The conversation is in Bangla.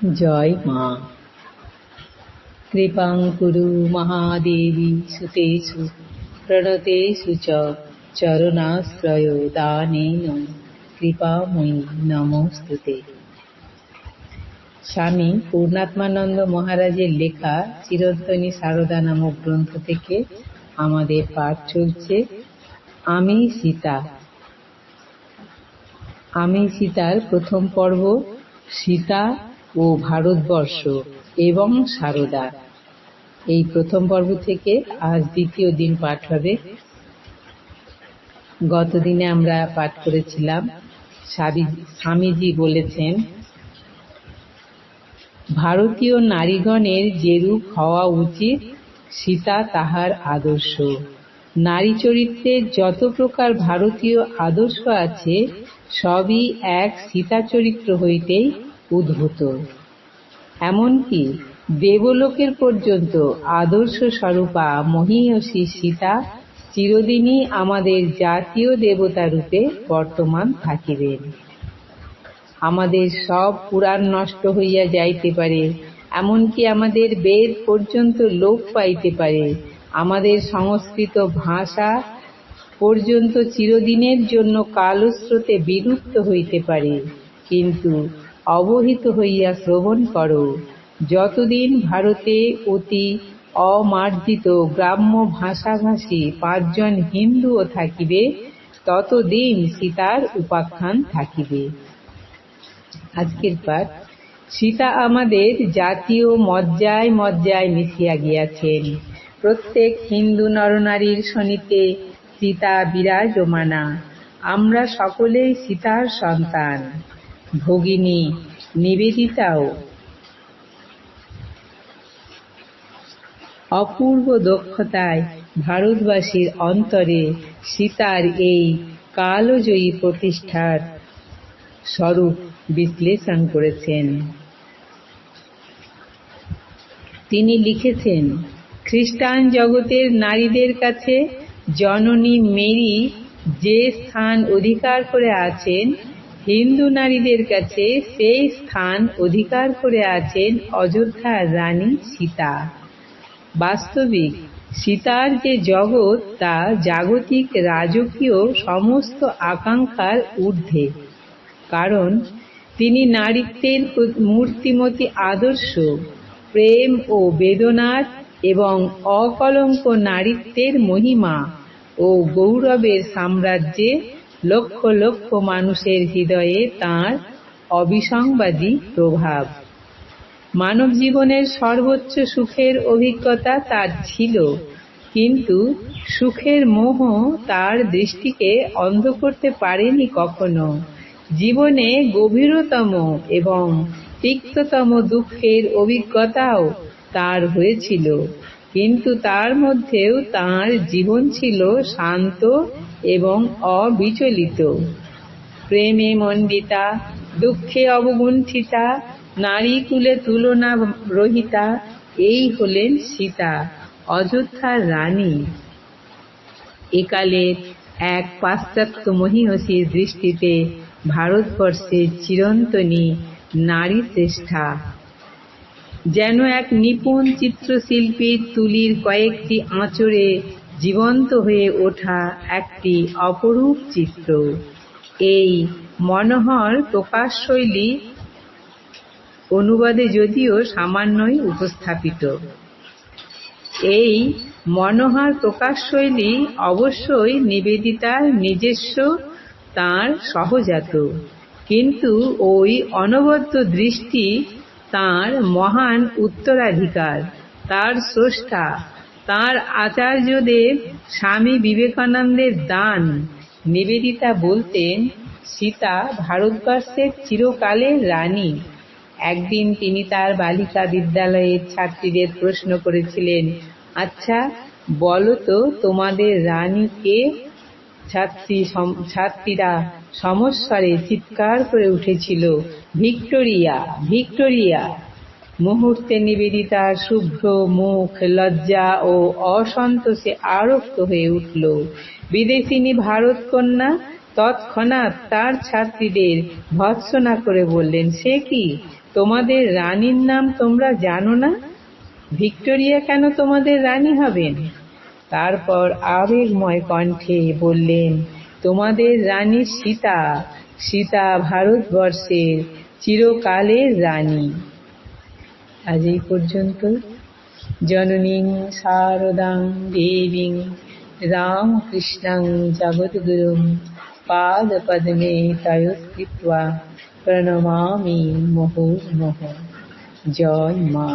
জয় মা। কৃপাং কুরু মহাদেবী সুতেষু, প্রণতেষু চরণাশ্রয় দানেন কৃপাময়ী নমস্তুতে। স্বামী পূর্ণাত্মানন্দ মহারাজের লেখা চিরন্তনী সারদা নামক গ্রন্থ থেকে আমাদের পাঠ চলছে, আমি সীতা। আমি সীতার প্রথম পর্ব সীতা ও ভারতবর্ষ এবং সারদা। এই প্রথম পর্ব থেকে আজ দ্বিতীয় দিন পাঠ হবে। গতদিনে আমরা পাঠ করেছিলাম স্বামীজি বলেছেন, ভারতীয় নারীগণের যেরূপ হওয়া উচিত, সীতা তাহার আদর্শ। নারী চরিত্রের যত প্রকার ভারতীয় আদর্শ আছে, সবই এক সীতা চরিত্র হইতেই উদ্ভূত। এমনকি দেবলোকের পর্যন্ত আদর্শ স্বরূপা মহীয়সী সীতা চিরদিনই আমাদের জাতীয় দেবতা রূপে বর্তমান থাকিবেন। আমাদের সব পুরাণ নষ্ট হইয়া যাইতে পারে, এমনকি আমাদের বেদ পর্যন্ত লোপ পাইতে পারে। আমাদের সংস্কৃত ভাষা পর্যন্ত চিরদিনের জন্য কালস্রোতে বিলুপ্ত হইতে পারে। কিন্তু অবহিত হইয়া শ্রবণ কর। যতদিন ভারতে অতি অমার্জিত গ্রাম্য ভাষাভাষী পাঁচজন হিন্দুও থাকিবে, ততদিন সীতার উপাখ্যান থাকিবে। আজকের পাঠ। সীতা আমাদের জাতীয় মজ্জায় মজ্জায় মিশিয়া গিয়াছেন। প্রত্যেক হিন্দু নরনারীর শনিতে সীতা বিরাজমানা। আমরা সকলেই সীতার সন্তান। ভগিনী, নিবেদিতাও। অপূর্ব দক্ষতায় ভারতবাসীর অন্তরে সীতার এই কালজয়ী প্রতিষ্ঠার স্বরূপ বিশ্লেষণ করেছেন। তিনি লিখেছেন, খ্রিস্টান জগতের নারীদের কাছে জননী মেরি যে স্থান অধিকার করে আছেন হিন্দু নারীদের কাছে সেই স্থান অধিকার করে আছেন অযোধ্যার রানী সীতা। বাস্তবিক, সীতার যে জগৎ, তা জাগতিক, রাজকীয় সমস্ত আকাঙ্ক্ষার ঊর্ধ্বে। কারণ, তিনি নারীত্বের মূর্তিমতী আদর্শ, প্রেম ও বেদনার এবং অকলঙ্ক নারীত্বের মহিমা ও গৌরবের সাম্রাজ্যে লক্ষ লক্ষ মানুষের হৃদয়ে তাঁর অবিসংবাদী প্রভাব। মানব জীবনের সর্বোচ্চ সুখের অভিজ্ঞতা তার ছিল, কিন্তু সুখের মোহ তার দৃষ্টিকে অন্ধ করতে পারেনি কখনো। জীবনে গভীরতম এবং তিক্ততম দুঃখের অভিজ্ঞতাও তার হয়েছিল। কিন্তু তার মধ্যেও তার জীবন ছিল শান্ত এবং অবিচলিত। প্রেমে মণ্ডিতা দুঃখে অবগুণ্ঠিতা, নারী কুলে তুলনা রহিতা, এই হলেন সীতা, অযোধ্যার রানী। একালে এক পাশ্চাত্য মহিষীর দৃষ্টিতে ভারতবর্ষের চিরন্তনী নারী শ্রেষ্ঠা। যেন এক নিপুণ চিত্রশিল্পীর তুলির কয়েকটি আঁচড়ে জীবন্ত হয়ে ওঠা একটি অপরূপ চিত্র। এই মনোহর প্রকাশশৈলী অনুবাদে যদিও সামান্যই উপস্থাপিত। এই মনোহর প্রকাশশৈলী অবশ্যই নিবেদিতার নিজস্ব, তাঁর সহজাত। কিন্তু ওই অনবদ্য দৃষ্টি তাঁর মহান উত্তরাধিকার, তার স্রষ্টা, তাঁর আচার্যদেব স্বামী বিবেকানন্দের দান। নিবেদিতা বলতেন, সীতা ভারতবর্ষের চিরকালের রানী। একদিন তিনি তার বালিকা বিদ্যালয়ের ছাত্রীদের প্রশ্ন করেছিলেন আচ্ছা বলো তো তোমাদের রানী কে? ছাত্রী ছাত্রীরা সমস্বরে চিৎকার করে উঠেছিল, ভিক্টোরিয়া ভিক্টোরিয়া। মুহূর্তে নিবেদিতার শুভ্র মুখ, লজ্জা ও অসন্তোষে আরক্ত হয়ে উঠল। বিদেশিনী ভারত কন্যা তৎক্ষণাৎ তার ছাত্রীদের ভৎসনা করে বললেন, সে কি? তোমাদের রানীর নাম তোমরা জানো না? ভিক্টোরিয়া কেন তোমাদের রানী হবেন? তারপর আবেগময় কণ্ঠে বললেন, তোমাদের রানী সীতা সীতা ভারতবর্ষের চিরকালের রানী। আজ এই পর্যন্ত। জননীং শারদাং দেবীং রামকৃষ্ণং জগদ্গুরুং পাদপদ্মে তয়োৎকৃত্বা প্রণমামি মুহুর্মুহুঃ জয় মা।